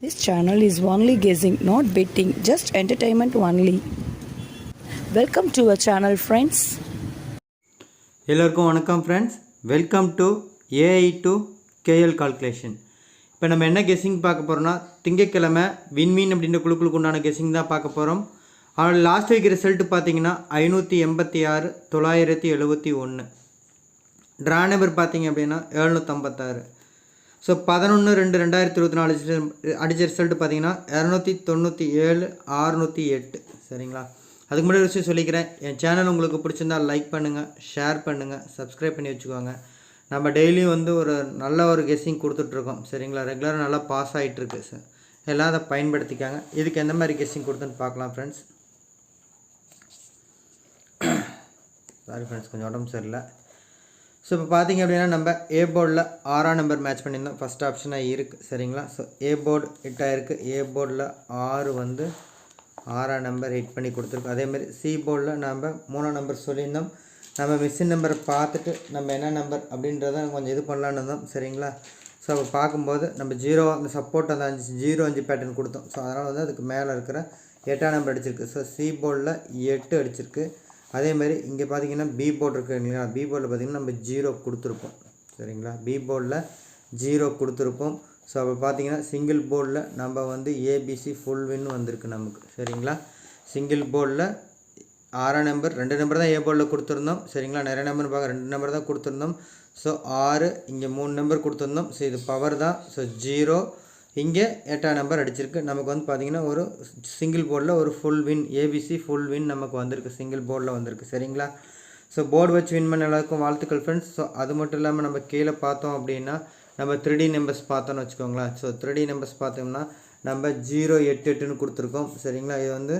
This channel is only guessing, not betting, just entertainment only. Welcome to our channel friends. எல்லோருக்கும் வணக்கம் friends welcome to AI to KL calculation இப்போ நம்ம என்ன guessing பார்க்க போகிறோம்னா திங்கட்கிழமை விண்மீன் அப்படின்ற குழுக்களுக்கு உண்டான கெஸ்ஸிங் தான் பார்க்க போகிறோம் ஆனால் லாஸ்ட் வீக் ரிசல்ட் பார்த்தீங்கன்னா ஐநூற்றி எண்பத்தி ஆறு தொள்ளாயிரத்தி எழுபத்தி ஒன்று ட்ரா நம்பர் பார்த்தீங்க அப்படின்னா எழுநூற்றம்பத்தாறு ஸோ பதினொன்று ரெண்டு ரெண்டாயிரத்தி இருபத்தி நாலு அடிச்ச ரிசல்ட் பார்த்தீங்கன்னா இரநூத்தி தொண்ணூற்றி ஏழு ஆறுநூற்றி எட்டு. சரிங்களா? அதுக்கு முன்னாடி விஷயம் சொல்லிக்கிறேன். என் சேனல் உங்களுக்கு பிடிச்சிருந்தா லைக் பண்ணுங்கள் ஷேர் பண்ணுங்கள் சப்ஸ்கிரைப் பண்ணி வச்சுக்கோங்க. நம்ம டெய்லியும் வந்து ஒரு நல்ல ஒரு கெஸ்ஸிங் கொடுத்துட்ருக்கோம். சரிங்களா? ரெகுலராக நல்லா பாஸ் ஆகிட்டுருக்கு சார் எல்லாம் அதை பயன்படுத்திக்காங்க. இதுக்கு எந்த மாதிரி கெஸ்ஸிங் கொடுத்துன்னு பார்க்கலாம் ஃப்ரெண்ட்ஸ் சாரி ஃப்ரெண்ட்ஸ் கொஞ்சம் உடம்பு சரியில்லை. ஸோ இப்போ பார்த்தீங்க அப்படின்னா நம்ம ஏ போர்டில் ஆறாம் நம்பர் மேட்ச் பண்ணியிருந்தோம். ஃபஸ்ட் ஆப்ஷனாக இருக்குது சரிங்களா? ஸோ ஏ போர்டு ஹிட் ஆகிருக்கு ஏ போர்டில் ஆறு வந்து ஆறாம் நம்பர் ஹிட் பண்ணி கொடுத்துருக்கோம் அதேமாதிரி சி போர்டில் நம்ம மூணாம் நம்பர் சொல்லியிருந்தோம். நம்ம மிஸ்ஸின் நம்பரை பார்த்துட்டு நம்ம என்ன நம்பர் அப்படின்றத கொஞ்சம் இது பண்ணலான்னு இருந்தோம் சரிங்களா? ஸோ அப்போ பார்க்கும்போது நம்ம ஜீரோ அந்த சப்போர்ட் அந்த அஞ்சு ஜீரோ அஞ்சு பேட்டர்ன் கொடுத்தோம். ஸோ அதனால் வந்து அதுக்கு மேலே இருக்கிற எட்டாம் நம்பர் அடிச்சிருக்கு. ஸோ சி போர்டில் எட்டு அடிச்சிருக்கு. அதே மாதிரி இங்கே பார்த்தீங்கன்னா பி போர்டு இருக்குது இல்லைங்களா? பி போர்டில் பார்த்தீங்கன்னா நம்ம ஜீரோ கொடுத்துருப்போம். சரிங்களா? பி போர்டில் ஜீரோ கொடுத்துருப்போம். ஸோ அப்போ பார்த்தீங்கன்னா சிங்கிள் போர்டில் நம்ம வந்து ஏபிசி ஃபுல் வின் வந்திருக்கு நமக்கு. சரிங்களா? சிங்கிள் போர்டில் ஆறாம் நம்பர் ரெண்டு நம்பர் தான் ஏ போர்டில் கொடுத்துருந்தோம். சரிங்களா? நிறைய நம்பர் பார்க்க ரெண்டு நம்பர் தான் கொடுத்துருந்தோம். ஸோ ஆறு இங்கே மூணு நம்பர் கொடுத்துருந்தோம். ஸோ இது பவர் தான். ஸோ ஜீரோ இங்கே எட்டாம் நம்பர் அடிச்சிருக்கு. நமக்கு வந்து பார்த்திங்கன்னா ஒரு சிங்கிள் போர்டில் ஒரு full win ABC full win நமக்கு வந்திருக்கு. சிங்கிள் போர்டில் வந்திருக்கு. சரிங்களா? ஸோ போர்டு வச்சு வின் பண்ண எல்லாருக்கும் வாழ்த்துக்கள் ஃப்ரெண்ட்ஸ் ஸோ அது மட்டும் இல்லாமல் நம்ம கீழே பார்த்தோம் அப்படின்னா நம்ம த்ரீ நம்பர்ஸ் பார்த்தோன்னு வச்சுக்கோங்களேன். ஸோ த்ரீ நம்பர்ஸ் பார்த்தோம்னா நம்ம ஜீரோ எட்டு எட்டுன்னு கொடுத்துருக்கோம். சரிங்களா? இது வந்து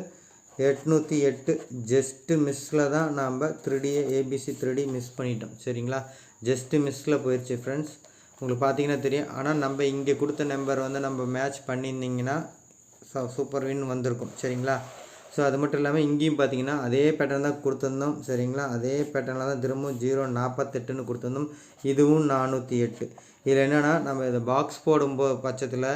எட்நூற்றி எட்டு ஜஸ்ட்டு மிஸ்ஸில் தான் நம்ம த்ரீடியை ஏபிசி த்ரீடி மிஸ் பண்ணிட்டோம். சரிங்களா? ஜஸ்ட்டு மிஸ்ஸில் போயிடுச்சு ஃப்ரெண்ட்ஸ் உங்களுக்கு பார்த்தீங்கன்னா தெரியும். ஆனால் நம்ம இங்கே கொடுத்த நம்பர் வந்து நம்ம மேட்ச் பண்ணியிருந்தீங்கன்னா ஸோ சூப்பர் வின் வந்திருக்கும். சரிங்களா? ஸோ அது மட்டும் இல்லாமல் இங்கேயும் பார்த்தீங்கன்னா அதே பேட்டர்ன் தான் கொடுத்துருந்தோம். சரிங்களா? அதே பேட்டர்னில் தான் திரும்பவும் ஜீரோ நாற்பத்தெட்டுன்னு கொடுத்துருந்தோம். இதுவும் நானூற்றி எட்டு. இதில் என்னென்னா நம்ம இதை பாக்ஸ் போடும்போது பட்சத்தில்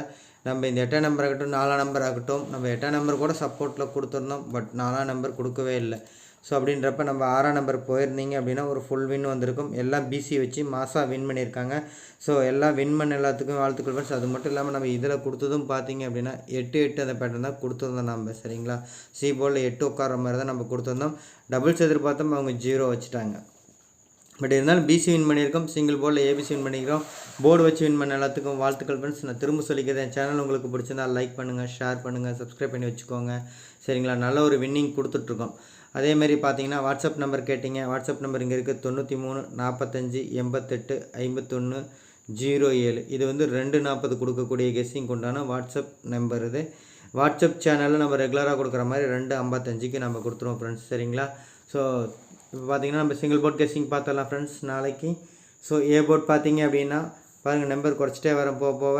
நம்ம இந்த எட்டாம் நம்பர் ஆகட்டும் நாலாம் நம்பர் ஆகட்டும் நம்ம எட்டாம் நம்பர் கூட சப்போர்ட்டில் கொடுத்துருந்தோம். பட் நாலாம் நம்பர் கொடுக்கவே இல்லை. ஸோ அப்படின்றப்ப நம்ம ஆறாம் நம்பர் போயிருந்தீங்க அப்படின்னா ஒரு ஃபுல் வின் வந்திருக்கும். எல்லாம் பிசி வச்சு மாசாக வின் பண்ணியிருக்காங்க. ஸோ எல்லாம் வின் பண்ண எல்லாத்துக்கும் வாழ்த்துக்கள் ஃப்ரெண்ட்ஸ் அது மட்டும் இல்லாமல் நம்ம இதில் கொடுத்ததும் பார்த்தீங்க அப்படின்னா எட்டு எட்டு அந்த பேட்டர்ன் தான் கொடுத்துருந்தோம் நம்ம சரிங்களா? சி போலில் எட்டு உட்கார மாதிரி தான் நம்ம கொடுத்துருந்தோம். டபுள்ஸ் எதிர்பார்த்தோம் அவங்க ஜீரோ வச்சுட்டாங்க. பட் இருந்தாலும் பிசி வின் பண்ணியிருக்கோம் சிங்கிள் போர்டில் ஏபிசி வின் பண்ணியிருக்கோம். போர்டு வச்சு வின் பண்ண எல்லாத்துக்கும் வாழ்த்துக்கள் ஃப்ரெண்ட்ஸ் நான் திரும்ப சொல்லிக்கிறேன் என் சேனல் உங்களுக்கு பிடிச்சிருந்தா லைக் பண்ணுங்கள் ஷேர் பண்ணுங்கள் சப்ஸ்கிரைப் பண்ணி வச்சுக்கோங்க. சரிங்களா? நல்ல ஒரு வின்னிங் கொடுத்துட்ருக்கோம். அதேமாரி பார்த்தீங்கன்னா வாட்ஸ்அப் நம்பர் கேட்டிங்க. வாட்ஸ்அப் நம்பர் இங்கே இருக்குது தொண்ணூற்றி மூணு நாற்பத்தஞ்சு எண்பத்தெட்டு ஐம்பத்தொன்று ஜீரோ ஏழு இது வந்து ரெண்டு நாற்பது கொடுக்கக்கூடிய கெஸ்ஸிங் உண்டான வாட்ஸ்அப் நம்பர் இது. வாட்ஸ்அப் சேனலில் நம்ம ரெகுலராக கொடுக்குற மாதிரி ரெண்டு ஐம்பத்தஞ்சுக்கு நம்ம கொடுத்துருவோம் ஃப்ரெண்ட்ஸ் சரிங்களா? ஸோ இப்போ பார்த்தீங்கன்னா நம்ம சிங்கிள் போர்ட் கெஸ்ஸிங் பார்த்தலாம் ஃப்ரெண்ட்ஸ் நாளைக்கு. ஸோ ஏ போர்ட் பார்த்தீங்க அப்படின்னா பாருங்கள் நம்பர் குறைச்சிட்டே வர போக போக.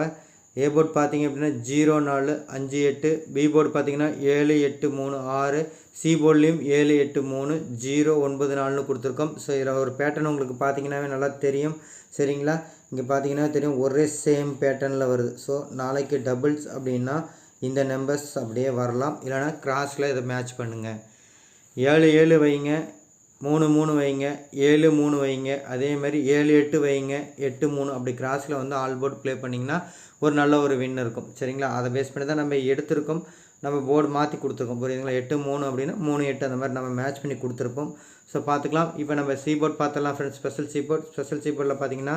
ஏ போர்ட் பார்த்தீங்க அப்படின்னா ஜீரோ நாலு அஞ்சு எட்டு. பி போர்டு பார்த்தீங்கன்னா ஏழு எட்டு மூணு ஆறு. சி போர்ட்லேயும் ஏழு எட்டு மூணு ஜீரோ ஒன்பது நாலுன்னு கொடுத்துருக்கோம். ஸோ இதில் ஒரு பேட்டர்ன் உங்களுக்கு பார்த்தீங்கன்னாவே நல்லா தெரியும். சரிங்களா? இங்கே பார்த்தீங்கன்னா தெரியும். ஒரே சேம் பேட்டர்னில் வருது. ஸோ நாளைக்கு டபுள்ஸ் அப்படின்னா இந்த நம்பர்ஸ் அப்படியே வரலாம். இல்லைனா கிராஸில் இதை மேட்ச் பண்ணுங்கள் ஏழு ஏழு வைங்க. மூணு மூணு வைங்க. ஏழு மூணு வைங்க. அதே மாதிரி ஏழு எட்டு வைங்க. எட்டு மூணு. அப்படி கிராஸில் வந்து ஆல் போர்ட் ப்ளே பண்ணிங்கன்னா ஒரு நல்ல ஒரு வின் இருக்கும். சரிங்களா? அதை பேஸ் பண்ணி தான் நம்ம எடுத்திருக்கோம். நம்ம போர்டு மாற்றி கொடுத்துருக்கோம். புரியுதுங்களா? எட்டு மூணு அப்படின்னா மூணு எட்டு அந்த மாதிரி நம்ம மேட்ச் பண்ணி கொடுத்துருப்போம். ஸோ பார்த்துக்கலாம். இப்போ நம்ம சி போர்ட் பார்த்துலாம் friends special C board special C போர்டில் பார்த்தீங்கன்னா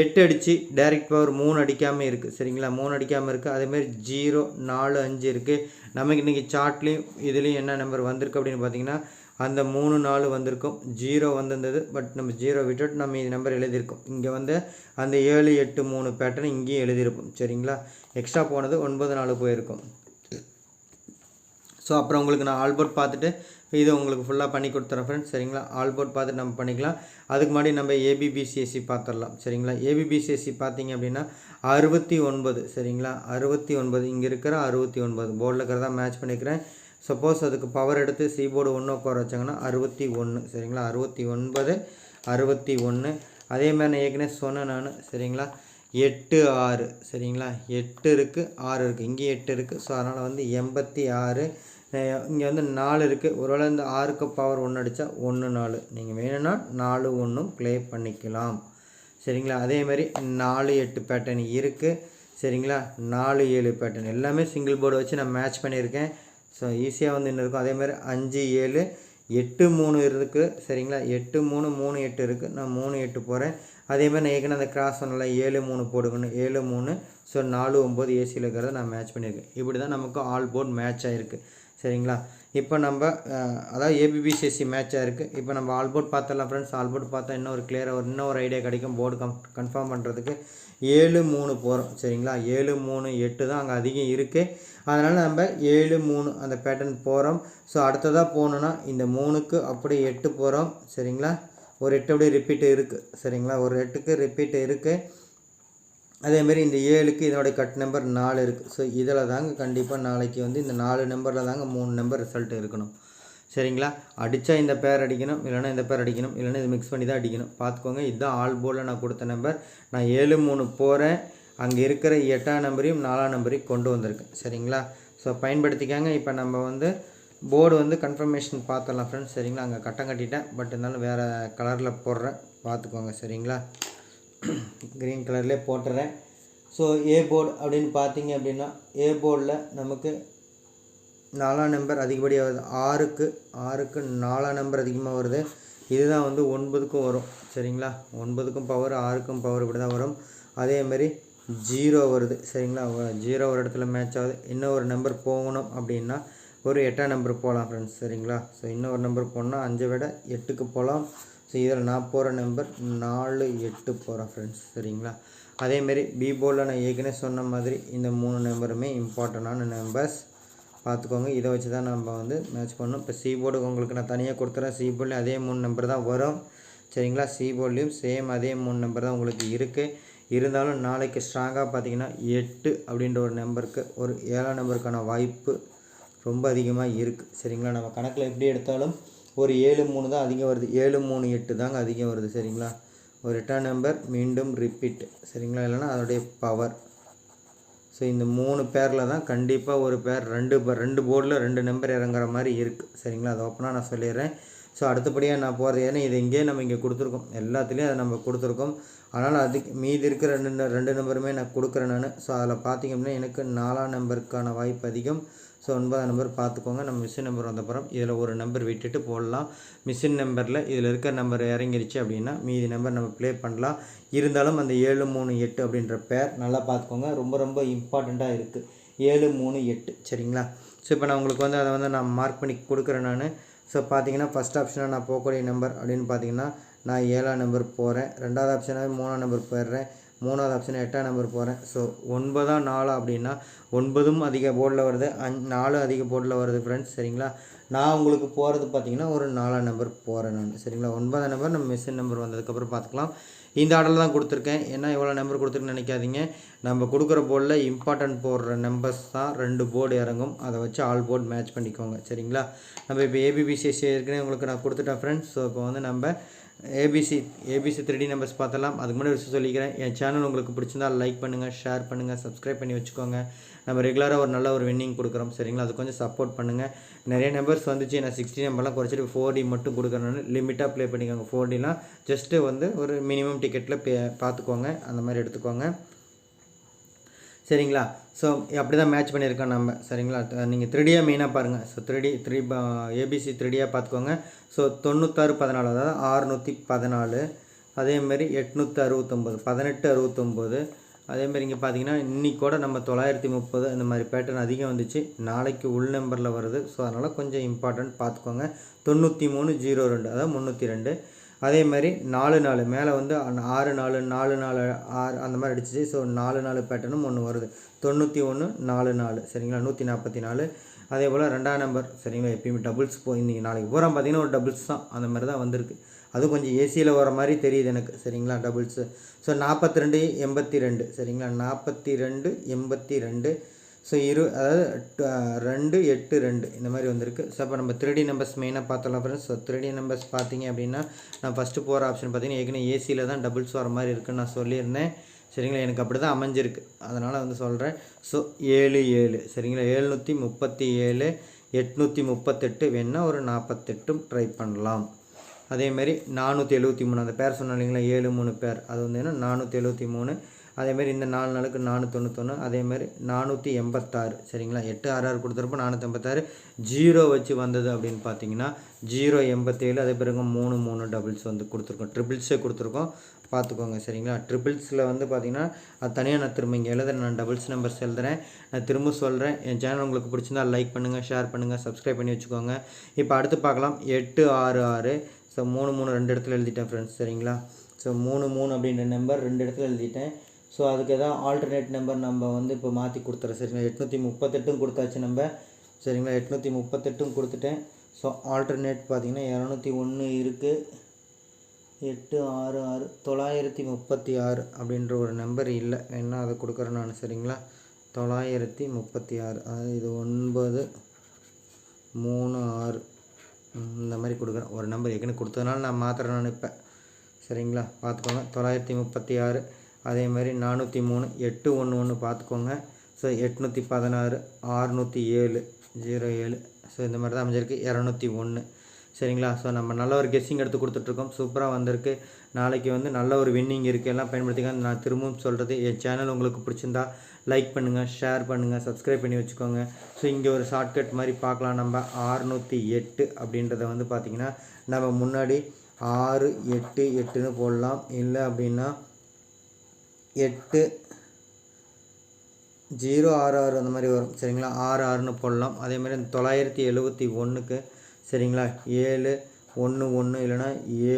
எட்டு அடித்து டைரக்ட் பவர் மூணு அடிக்காமல் இருக்குது சரிங்களா? மூணு அடிக்காமல் இருக்குது அதேமாதிரி ஜீரோ நாலு அஞ்சு இருக்குது நமக்கு இன்றைக்கி சார்ட்லேயும் இதுலேயும் என்ன நம்பர் வந்திருக்கு அப்படின்னு பார்த்தீங்கன்னா அந்த மூணு நாலு வந்திருக்கும். ஜீரோ வந்திருந்தது பட் நம்ம ஜீரோ விட்டுட்டு நம்ம இது நம்பர் எழுதியிருக்கோம். இங்கே வந்து அந்த ஏழு எட்டு மூணு பேட்டர்ன் இங்கேயும் எழுதியிருப்போம். சரிங்களா? எக்ஸ்ட்ரா போனது ஒன்பது நாலு போயிருக்கும். ஸோ அப்புறம் உங்களுக்கு நான் ஆல்போர்ட் பார்த்துட்டு இது உங்களுக்கு ஃபுல்லாக பண்ணி கொடுத்துறேன் ஃப்ரெண்ட்ஸ் சரிங்களா? ஆல்போர்ட் பார்த்துட்டு நம்ம பண்ணிக்கலாம். அதுக்கு முன்னாடி நம்ம ஏபிபிசிஎஸ்சி பார்த்துடலாம். சரிங்களா? ஏபிபிசிஎஸ்சி பார்த்தீங்க அப்படின்னா அறுபத்தி ஒன்பது. சரிங்களா? அறுபத்தி ஒன்பது. இங்கே இருக்கிற அறுபத்தி ஒன்பது. போர்டில் இருக்கிறதா மேட்ச் பண்ணிக்கிறேன். சப்போஸ் அதுக்கு பவர் எடுத்து சி போர்டு ஒன்று உட்கார வச்சாங்கன்னா அறுபத்தி ஒன்று சரிங்களா? அறுபத்தி ஒன்பது அறுபத்தி ஒன்று அதே மாதிரி நான் ஏற்கனவே சொன்னேன் நான் சரிங்களா? எட்டு ஆறு சரிங்களா? எட்டு இருக்குது ஆறு இருக்குது இங்கே எட்டு இருக்குது ஸோ அதனால் வந்து எண்பத்தி ஆறு. இங்கே வந்து நாலு இருக்குது ஒருவேளை இந்த ஆறுக்கு பவர் ஒன்று அடித்தா ஒன்று நாலு. நீங்கள் வேணும்னா நாலு ஒன்றும் ப்ளே பண்ணிக்கலாம் சரிங்களா? அதே மாதிரி நாலு எட்டு பேட்டர்ன் இருக்குது சரிங்களா? நாலு ஏழு பேட்டர்ன் எல்லாமே சிங்கிள் போர்டு வச்சு நான் மேட்ச் பண்ணியிருக்கேன். ஸோ ஈஸியாக வந்து இன்னும் இருக்கும்? அதே மாதிரி அஞ்சு ஏழு எட்டு மூணு இருக்குது சரிங்களா? எட்டு மூணு மூணு எட்டு இருக்குது நான் மூணு எட்டு போகிறேன் அதே மாதிரி நான் ஏற்கனவே அந்த கிராஸ் ஒன்றில் ஏழு மூணு போடுக்கணும் ஏழு மூணு. ஸோ நாலு ஒம்பது ஏசியில் இருக்கிறத நான் மேட்ச் பண்ணியிருக்கேன். இப்படி தான் நமக்கு ஆல் போர்ட் மேட்ச் ஆகிருக்கு சரிங்களா? இப்போ நம்ம அதாவது ஏபிபிசிஎஸ்சி மேட்ச் ஆயிருக்கு. இப்போ நம்ம ஆல் போர்ட் பார்த்தலாம் ஃப்ரெண்ட்ஸ் ஆல் போர்ட் பார்த்தா இன்னும் ஒரு கிளியராக ஒரு இன்னும் ஒரு ஐடியா கிடைக்கும். போர்டு கம் கன்ஃபார்ம் பண்ணுறதுக்கு ஏழு மூணு போகிறோம் சரிங்களா? ஏழு மூணு எட்டு தான் அங்கே அதிகம் இருக்குது அதனால் நம்ம ஏழு மூணு அந்த பேட்டர்ன் போகிறோம் ஸோ அடுத்ததாக போகணுன்னா இந்த மூணுக்கு அப்படியே எட்டு போகிறோம் சரிங்களா? ஒரு எட்டு அப்படியே ரிப்பீட்டு இருக்குது சரிங்களா? ஒரு எட்டுக்கு ரிப்பீட்டு இருக்குது அதேமாரி இந்த ஏழுக்கு இதனுடைய கட் நம்பர் நாலு இருக்குது ஸோ இதில் தாங்க கண்டிப்பாக நாளைக்கு வந்து இந்த நாலு நம்பரில் தாங்க மூணு நம்பர் ரிசல்ட் இருக்கணும். சரிங்களா? அடித்தா இந்த பேர் அடிக்கணும் இல்லைன்னா இந்த பேர் அடிக்கணும் இல்லைன்னா இது மிக்ஸ் பண்ணி தான் அடிக்கணும். பார்த்துக்கோங்க இதுதான் ஆல் போர்டில் நான் கொடுத்த நம்பர் நான் ஏழு மூணு போகிறேன் அங்கே இருக்கிற எட்டாம் நம்பரையும் நாலாம் நம்பரையும் கொண்டு வந்திருக்கேன் சரிங்களா? ஸோ பயன்படுத்திக்காங்க. இப்போ நம்ம வந்து போர்டு வந்து கன்ஃபர்மேஷன் பார்த்துடலாம் ஃப்ரெண்ட்ஸ் சரிங்களா? அங்கே கட்டம் கட்டிட்டேன். பட் இருந்தாலும் வேறு கலரில் போடுறேன். பார்த்துக்கோங்க சரிங்களா? க்ரீன் கலர்லேயே போட்டுறேன். ஸோ ஏ போர்டு அப்படின்னு பார்த்தீங்க அப்படின்னா ஏ போர்டில் நமக்கு நாலாம் நம்பர் அதிகப்படியாக வருது ஆறுக்கு ஆறுக்கு நாலாம் நம்பர் அதிகமாக வருது. இதுதான் வந்து ஒன்பதுக்கும் வரும். சரிங்களா? ஒன்பதுக்கும் பவர் ஆறுக்கும் பவர் இப்படி தான் வரும். அதேமாரி ஜீரோ வருது. சரிங்களா? ஜீரோ ஒரு இடத்துல மேட்ச் ஆகுது. இன்னும் ஒரு நம்பர் போகணும் அப்படின்னா ஒரு எட்டாம் நம்பர் போகலாம் ஃப்ரெண்ட்ஸ் சரிங்களா? ஸோ இன்னும் ஒரு நம்பர் போனால் அஞ்சை விட எட்டுக்கு போகலாம் ஸோ இதில் நான் போகிற நம்பர் நாலு எட்டு போகிறேன் ஃப்ரெண்ட்ஸ் சரிங்களா? அதேமாரி பி போர்டில் நான் ஏற்கனவே சொன்ன மாதிரி இந்த மூணு நம்பருமே இம்பார்ட்டண்டான நம்பர்ஸ் பார்த்துக்கோங்க. இதை வச்சு தான் நம்ம வந்து மேட்ச் பண்ணணும். இப்போ சிபோர்டுக்கு உங்களுக்கு நான் தனியாக கொடுத்துறேன். சிபோர்ட்லேயும் அதே மூணு நம்பர் தான் வரும். சரிங்களா? சி போர்ட்லேயும் சேம் அதே மூணு நம்பர் தான் உங்களுக்கு இருக்குது இருந்தாலும் நாளைக்கு ஸ்ட்ராங்காக பார்த்தீங்கன்னா எட்டு அப்படின்ற ஒரு நம்பருக்கு ஒரு ஏழாம் நம்பருக்கான வாய்ப்பு ரொம்ப அதிகமாக இருக்குது சரிங்களா? நம்ம கணக்கில் எப்படி எடுத்தாலும் ஒரு ஏழு மூணு தான் அதிகம் வருது. ஏழு மூணு எட்டு தாங்க அதிகம் வருது. சரிங்களா? ஒரு எட்டாம் நம்பர் மீண்டும் ரிப்பீட் சரிங்களா? இல்லைன்னா அதோடைய பவர் ஸோ இந்த மூணு பேரில் தான் கண்டிப்பாக ஒரு பேர் ரெண்டு பேர் ரெண்டு போர்டில் ரெண்டு நம்பர் இறங்குற மாதிரி இருக்குது சரிங்களா? அது ஓப்பனாக நான் சொல்லிடுறேன். ஸோ அடுத்தபடியாக நான் போகிறது ஏன்னா இது இங்கேயே நம்ம இங்கே கொடுத்துருக்கோம். எல்லாத்துலேயும் அதை நம்ம கொடுத்துருக்கோம். அதனால் அதுக்கு மீதி இருக்கிற ரெண்டு ரெண்டு நம்பருமே நான் கொடுக்குறேன் நான். ஸோ அதில் பார்த்தீங்க அப்படின்னா எனக்கு நாலாம் நம்பருக்கான வாய்ப்பு அதிகம். ஸோ ஒன்பதாம் நம்பர் பார்த்துக்கோங்க. நம்ம மிஷின் நம்பர் வந்தப்புறம் இதில் ஒரு நம்பர் விட்டுட்டு போடலாம். மிஷின் நம்பரில் இதில் இருக்கிற நம்பர் இறங்கிருச்சு அப்படின்னா மீதி நம்பர் நம்ம ப்ளே பண்ணலாம். இருந்தாலும் அந்த ஏழு மூணு எட்டு அப்படின்ற பேர் நல்லா பார்த்துக்கோங்க. ரொம்ப ரொம்ப இம்பார்ட்டண்ட்டாக இருக்குது ஏழு மூணு எட்டு. சரிங்களா? ஸோ இப்போ நான் உங்களுக்கு வந்து அதை வந்து நான் மார்க் பண்ணி கொடுக்குறேன் நான். ஸோ பார்த்தீங்கன்னா ஃபஸ்ட் ஆப்ஷனாக நான் போகக்கூடிய நம்பர் அப்படின்னு பார்த்தீங்கன்னா நான் ஏழாம் நம்பர் போகிறேன் ரெண்டாவது ஆப்ஷனாக மூணாம் நம்பர் போயிடுறேன். மூணாவது ஆப்ஷன் எட்டாம் நம்பர் போகிறேன் ஸோ ஒன்பதாம் நாலு அப்படின்னா ஒன்பதும் அதிக போர்டில் வருது. அஞ் நாலு அதிக போர்டில் வருது ஃப்ரெண்ட்ஸ் சரிங்களா? நான் உங்களுக்கு போகிறது பார்த்தீங்கன்னா ஒரு நாலாம் நம்பர் போகிறேன் நான் சரிங்களா? ஒன்பதாம் நம்பர் நம்ம மிஷின் நம்பர் வந்ததுக்கப்புறம் பார்த்துக்கலாம் இந்த ஆர்டரில் தான் கொடுத்துருக்கேன். ஏன்னா இவ்வளோ நம்பர் கொடுத்துருக்குன்னு நினைக்காதீங்க. நம்ம கொடுக்குற போர்டில் இம்பார்ட்டன்ட் போடுற நம்பர்ஸ் தான் ரெண்டு போர்டு இறங்கும். அதை வச்சு ஆல் போர்டு மேட்ச் பண்ணிக்கோங்க சரிங்களா? நம்ம இப்போ ஏபிபிசிஎஸ்சி ஏற்கனவே உங்களுக்கு நான் கொடுத்துட்டேன் ஃப்ரெண்ட்ஸ் ஸோ இப்போ வந்து நம்ம ஏபிசி ஏபிசி த்ரீ நம்பர்ஸ் பார்த்தலாம் அதுக்கு முன்னாடி விஷயம் சொல்லிக்கிறேன். என் சேனல் உங்களுக்கு பிடிச்சிருந்தா லைக் பண்ணுங்கள் ஷேர் பண்ணுங்கள் சப்ஸ்கிரைப் பண்ணி வச்சுக்கோங்க. நம்ம ரெகுலராக ஒரு நல்ல ஒரு வின்னிங் கொடுக்குறோம். சரிங்களா? அது கொஞ்சம் சப்போர்ட் பண்ணுங்கள் நிறைய நம்பர்ஸ் வந்துச்சு. நான் சிக்ஸ்டி நம்பர்லாம் குறைச்சிட்டு ஃபோர் டி மட்டும் கொடுக்குறேன்னு லிமிட்டாக ப்ளே பண்ணிக்கோங்க. ஃபோர் டிலாம் ஜஸ்ட்டு வந்து ஒரு மினிமம் டிக்கெட்டில் பே பார்த்துக்கோங்க. அந்த மாதிரி எடுத்துக்கோங்க. சரிங்களா? ஸோ அப்படி தான் மேட்ச் பண்ணியிருக்கோம் நம்ம. சரிங்களா? நீங்கள் த்ரீடியாக மெயினாக பாருங்கள் so three D three ABC த்ரீடியாக பார்த்துக்கோங்க. ஸோ தொண்ணூத்தாறு பதினாலு அதாவது ஆறுநூற்றி பதினாலு. அதேமாரி எட்நூற்றி அறுபத்தொம்போது பதினெட்டு அறுபத்தொம்போது. அதேமாரி இங்கே பார்த்தீங்கன்னா இன்றைக்கூட கூட நம்ம தொள்ளாயிரத்தி முப்பது இந்த மாதிரி பேட்டர்ன் அதிகம் வந்துச்சு. நாளைக்கு உள் நம்பரில் வருது. ஸோ அதனால் கொஞ்சம் இம்பார்ட்டன்ட் பார்த்துக்கோங்க. தொண்ணூற்றி மூணு ஜீரோ ரெண்டு அதாவது முந்நூற்றி ரெண்டு. அதே மாதிரி நாலு நாலு மேலே வந்து ஆறு நாலு நாலு நாலு ஆறு அந்த மாதிரி அடிச்சிச்சு. ஸோ நாலு நாலு பேட்டர்னும் ஒன்று வருது. தொண்ணூற்றி ஒன்று நாலு நாலு. சரிங்களா? நூற்றி நாற்பத்தி நாலு. அதே போல் ரெண்டாம் நம்பர் சரிங்களா? எப்பயுமே டபுள்ஸ் போ இன்றைக்கி நாளைக்கு பூரா பார்த்தீங்கன்னா ஒரு டபுள்ஸ் தான். அந்த மாதிரி தான் வந்திருக்கு. அதுவும் கொஞ்சம் ஏசியில் வர மாதிரி தெரியுது எனக்கு. சரிங்களா? டபுள்ஸு ஸோ நாற்பத்தி ரெண்டு எண்பத்தி ரெண்டு. சரிங்களா? நாற்பத்தி ரெண்டு எண்பத்தி ரெண்டு. ஸோ இரு அதாவது ரெண்டு எட்டு ரெண்டு இந்த மாதிரி வந்திருக்கு. ஸோ அப்போ நம்ம த்ரீ நம்பர்ஸ் மெயினாக பார்த்தலாம் ஃப்ரெண்ட்ஸ் ஸோ த்ரீ நம்பர்ஸ் பார்த்தீங்க அப்படின்னா நான் ஃபஸ்ட்டு போகிற ஆப்ஷன் பார்த்தீங்கன்னா ஏற்கனவே ஏசியில் தான் டபுள்ஸ் வர மாதிரி இருக்குன்னு நான் சொல்லியிருந்தேன். சரிங்களா? எனக்கு அப்படி தான் அமைஞ்சிருக்கு. அதனால் வந்து சொல்கிறேன் ஸோ ஏழு ஏழு. சரிங்களா? எழுநூற்றி முப்பத்தி ஏழு எட்நூற்றி முப்பத்தெட்டு வேணால் ஒரு நாற்பத்தெட்டும் ட்ரை பண்ணலாம். அதேமாரி நானூற்றி எழுபத்தி மூணு அந்த பேர் சொன்னோம் இல்லைங்களா? ஏழு மூணு பேர். அது வந்து என்ன? நானூற்றி எழுபத்தி மூணு அதேமாரி இந்த நாலு நாளுக்கு நானூற்றி தொண்ணூத்தொன்று அதேமாதிரி நானூற்றி எண்பத்தாறு சரிங்களா? எட்டு ஆறு ஆறு கொடுத்துருப்போம் நானூற்றி எண்பத்தாறு ஜீரோ வச்சு வந்தது அப்படின்னு பார்த்தீங்கன்னா ஜீரோ எண்பத்தேழு அதே பிறகு மூணு மூணு டபுள்ஸ் வந்து கொடுத்துருக்கோம். ட்ரிபிள்ஸே கொடுத்துருக்கோம். பார்த்துக்கோங்க சரிங்களா? ட்ரிபிள்ஸில் வந்து பார்த்தீங்கன்னா அது தனியாக நான் திரும்ப இங்கே எழுதுறேன். நான் டபுள்ஸ் நம்பர்ஸ் எழுதுறேன். நான் திரும்ப சொல்கிறேன் என் சேனல் உங்களுக்கு பிடிச்சிருந்தா லைக் பண்ணுங்கள் ஷேர் பண்ணுங்கள் சப்ஸ்கிரைப் பண்ணி வச்சுக்கோங்க. இப்போ அடுத்து பார்க்கலாம். எட்டு ஆறு ஆறு. ஸோ மூணு மூணு ரெண்டு இடத்துல எழுதிட்டேன் ஃப்ரெண்ட்ஸ் சரிங்களா? ஸோ மூணு மூணு அப்படின்ற நம்பர் ரெண்டு இடத்துல எழுதிட்டேன். ஸோ அதுக்கு எதாவது ஆல்டர்னேட் நம்பர் நம்ம வந்து இப்போ மாற்றி கொடுத்துறோம். சரிங்களா? எட்நூற்றி முப்பத்தெட்டும் கொடுத்தாச்சு நம்ம. சரிங்களா? எட்நூற்றி முப்பத்தெட்டும் கொடுத்துட்டேன். ஸோ ஆல்டர்னேட் பார்த்திங்கன்னா இரநூத்தி ஒன்று இருக்குது எட்டு ஆறு ஆறு தொள்ளாயிரத்தி முப்பத்தி ஆறு அப்படின்ற ஒரு நம்பர் இல்லை. வேணா அதை கொடுக்குறேன் நான் சரிங்களா? தொள்ளாயிரத்தி முப்பத்தி ஆறு. அதாவது இது ஒன்பது மூணு ஆறு. இந்த மாதிரி கொடுக்குறேன். ஒரு நம்பர் ஏற்கனவே கொடுத்ததுனால நான் மாத்திரை நான் இப்போ. சரிங்களா? பார்த்துக்கோங்க. தொள்ளாயிரத்தி முப்பத்தி ஆறு. அதே மாதிரி நானூற்றி மூணு எட்டு ஒன்று ஒன்று பார்த்துக்கோங்க ஸோ எட்நூற்றி பதினாறு ஆறுநூற்றி ஏழு ஜீரோ ஏழு ஸோ இந்த மாதிரி தான் அமைஞ்சிருக்கு. இரநூத்தி ஒன்று சரிங்களா? ஸோ நம்ம நல்ல ஒரு கெஸ்ஸிங் எடுத்து கொடுத்துட்ருக்கோம். சூப்பராக வந்திருக்கு. நாளைக்கு வந்து நல்ல ஒரு வின்னிங் இருக்குது எல்லாம் பயன்படுத்திக்க நான் திரும்பவும் சொல்கிறது என் சேனல் உங்களுக்கு பிடிச்சிருந்தா லைக் பண்ணுங்கள் ஷேர் பண்ணுங்கள் சப்ஸ்கிரைப் பண்ணி வச்சுக்கோங்க. ஸோ இங்கே ஒரு ஷார்ட்கட் மாதிரி பார்க்கலாம் நம்ம ஆறுநூற்றி எட்டு அப்படின்றத வந்து பார்த்திங்கன்னா நம்ம முன்னாடி ஆறு எட்டு எட்டுன்னு போடலாம். இல்லை அப்படின்னா எட்டு ஜீரோ ஆறு ஆறு அந்த மாதிரி வரும். சரிங்களா? ஆறு ஆறுன்னு போடலாம். அதேமாதிரி இந்த தொள்ளாயிரத்தி எழுபத்தி ஒன்றுக்கு சரிங்களா? ஏழு ஒன்று ஒன்று இல்லைன்னா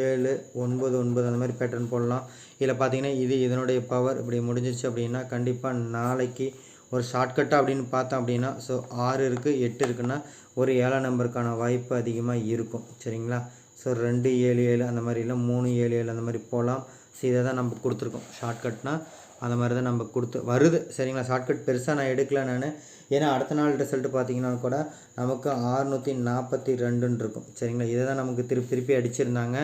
ஏழு ஒன்பது ஒன்பது அந்த மாதிரி பேட்டர்ன் போடலாம். இதில் பார்த்தீங்கன்னா இது இதனுடைய பவர் இப்படி முடிஞ்சிச்சு அப்படின்னா கண்டிப்பாக நாளைக்கு ஒரு ஷார்ட்கட்டாக அப்படின்னு பார்த்தோம் அப்படின்னா ஸோ ஆறு இருக்குது எட்டு இருக்குன்னா ஒரு ஏழாம் நம்பருக்கான வாய்ப்பு அதிகமாக இருக்கும். சரிங்களா? ஸோ ரெண்டு ஏழு ஏழு அந்த மாதிரி இல்லை மூணு ஏழு ஏழு அந்த மாதிரி போகலாம். ஸோ இதை தான் நம்ம கொடுத்துருக்கோம். ஷார்ட்கட்னால் அந்த மாதிரி தான் நம்ம கொடுத்து வருது. சரிங்களா? ஷார்ட்கட் பெருசாக நான் எடுக்கல நான். ஏன்னா அடுத்த நாள் ரிசல்ட் பார்த்தீங்கன்னா கூட நமக்கு ஆறுநூற்றி நாற்பத்தி ரெண்டுன்னு இருக்கும். சரிங்களா? இதை தான் நமக்கு திருப்பி திருப்பி அடிச்சிருந்தாங்க.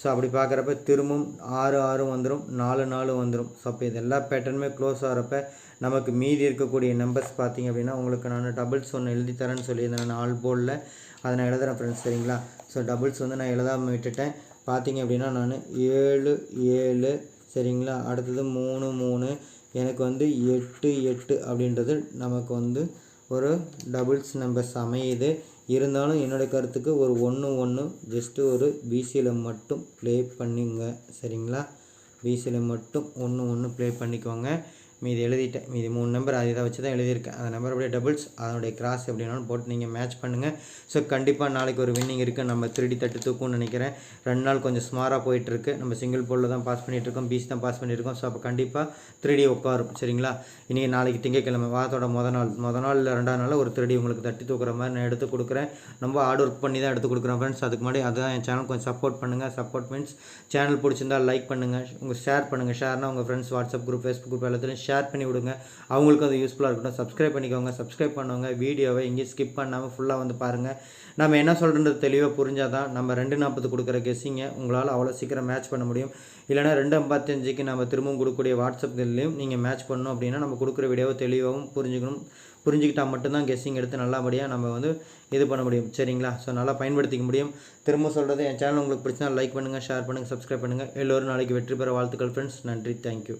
ஸோ அப்படி பார்க்குறப்ப திரும்பவும் ஆறு ஆறும் வந்துடும் நாலு நாலு வந்துடும் ஸோ அப்போ இது எல்லா பேட்டர்னுமே க்ளோஸ் ஆகிறப்ப நமக்கு மீதி இருக்கக்கூடிய நம்பர்ஸ் பார்த்தீங்க அப்படின்னா உங்களுக்கு நான் டபுள்ஸ் ஒன்று எழுதி தரேன்னு சொல்லியிருந்தேன். நான் ஆல் போர்டில் அதை நான் எழுதுகிறேன் ஃப்ரெண்ட்ஸ் சரிங்களா? ஸோ டபுள்ஸ் வந்து நான் எழுதாமல் விட்டுட்டேன். பார்த்தீங்க அப்படின்னா நான் ஏழு ஏழு சரிங்களா? அடுத்தது மூணு மூணு. எனக்கு வந்து எட்டு எட்டு அப்படின்றது நமக்கு வந்து ஒரு டபுள்ஸ் நம்பர்ஸ் அமையுது. இருந்தாலும் என்னோட கருத்துக்கு ஒரு ஒன்று ஒன்று ஜஸ்ட்டு ஒரு பிசியில் மட்டும் ப்ளே பண்ணுங்க சரிங்களா? பிசியில் மட்டும் ஒன்று ஒன்று ப்ளே பண்ணிக்கோங்க. மீதி எழுதிட்டேன். மீதி மூணு நம்பர் அதை இதை வச்சு தான் எழுதியிருக்கேன். அந்த நம்பர் அப்படியே டபுள்ஸ் அதனுடைய கிராஸ் எப்படினாலும் போட்டு நீங்கள் மேட்ச் பண்ணுங்கள் ஸோ கண்டிப்பாக நாளைக்கு ஒரு வின்னிங் இருக்குது நம்ம திருடி தட்டு தூக்கும்னு நினைக்கிறேன். ரெண்டு நாள் கொஞ்சம் ஸ்மாராக போயிட்டுருக்கு. நம்ம சிங்கிள் போலில் தான் பாஸ் பண்ணிகிட்ருக்கோம் பீச் தான் பாஸ் பண்ணியிருக்கோம் ஸோ அப்போ கண்டிப்பாக திருடி உட்காரும். சரிங்களா? இன்றைக்கி நாளைக்கு திங்கக்கிழமை. வாரத்தோட முத நாள். முத நாள் இல்லை ரெண்டாவது நாள் ஒரு திருடி உங்களுக்கு தட்டி தூக்குற மாதிரி நான் எடுத்து கொடுக்குறேன். ரொம்ப ஹார்ட் ஒர்க் பண்ணி தான் எடுத்து கொடுக்குறேன் ஃப்ரெண்ட்ஸ் அதுக்கு முன்னாடி அதுதான் என் சேனல் கொஞ்சம் சப்போர்ட் பண்ணுங்கள் சப்போர்ட் மீன்ஸ் சேனல் பிடிச்சிருந்தா லைக் பண்ணுங்கள் உங்கள் ஷேர் பண்ணுங்கள் ஷேர்னால் உங்கள் friends WhatsApp group Facebook group எல்லாத்துலேயும் ஷேர் பண்ணி விடுங்க. அவங்களுக்கும் அது யூஸ்ஃபுல்லாக இருக்கட்டும். சப்ஸ்கிரைப் பண்ணிக்கோங்க. சப்ஸ்கிரைப் பண்ணுவாங்க வீடியோவை எங்கேயும் ஸ்கிப் பண்ணாமல் ஃபுல்லாக வந்து பாருங்கள் நம்ம என்ன சொல்கிறது தெளிவாக புரிஞ்சால் தான் நம்ம ரெண்டு நாற்பது கொடுக்குற கெஸ்ஸிங்கை உங்களால் அவ்வளோ சீக்கிரம் மேட்ச் பண்ண முடியும். இல்லைனா ரெண்டு ஐம்பத்தஞ்சுக்கு நம்ம திரும்பவும் கொடுக்கக்கூடிய வாட்ஸ்அப்லையும் நீங்கள் மேட்ச் பண்ணணும் அப்படின்னா நம்ம கொடுக்குற வீடியோவை தெளிவாகவும் புரிஞ்சுக்கணும். புரிஞ்சுக்கிட்டால் மட்டும்தான் கெஸ்ஸிங் எடுத்து நல்லபடியாக நம்ம வந்து இது பண்ண முடியும். சரிங்களா? ஸோ நல்லா பயன்படுத்திக்க முடியும். திரும்ப சொல்கிறது என் சேனல் உங்களுக்கு பிடிச்சா லைக் பண்ணுங்கள் ஷேர் பண்ணுங்கள் சப்ஸ்கிரைப் பண்ணுங்கள் எல்லோரும் நாளைக்கு வெற்றி பெற வாழ்த்துக்கள் ஃப்ரெண்ட்ஸ் நன்றி. தேங்க்யூ